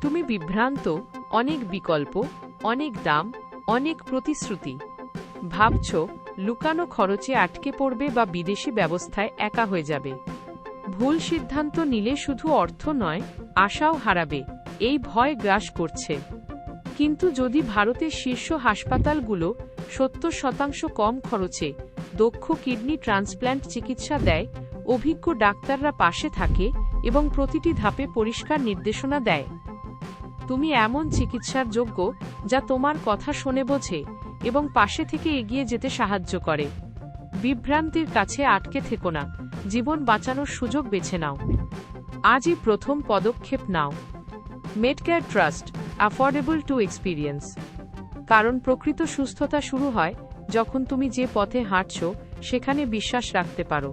তুমি বিভ্রান্ত, অনেক বিকল্প, অনেক দাম, অনেক প্রতিশ্রুতি। ভাবছ, লুকানো খরচে আটকে পড়বে বা বিদেশি ব্যবস্থায় একা হয়ে যাবে। ভুল সিদ্ধান্ত নিলে শুধু অর্থ নয়, আশাও হারাবে, এই ভয় গ্রাস করছে। কিন্তু যদি ভারতের শীর্ষ হাসপাতালগুলো সত্তর শতাংশ কম খরচে দক্ষ কিডনি ট্রান্সপ্ল্যান্ট চিকিৎসা দেয়, অভিজ্ঞ ডাক্তাররা পাশে থাকে এবং প্রতিটি ধাপে পরিষ্কার নির্দেশনা দেয়। তুমি এমন চিকিৎসার যোগ্য যা তোমার কথা শুনে বোঝে এবং পাশে থেকে এগিয়ে যেতে সাহায্য করে। বিভ্রান্তির কাছে আটকে থেকো না, জীবন বাঁচানোর সুযোগ বেছে নাও। আজই প্রথম পদক্ষেপ নাও। Medcare trust affordable to experience কারণ প্রকৃত সুস্থতা শুরু হয় যখন তুমি যে পথে হাঁটছ, সেখানে বিশ্বাস রাখতে পারো।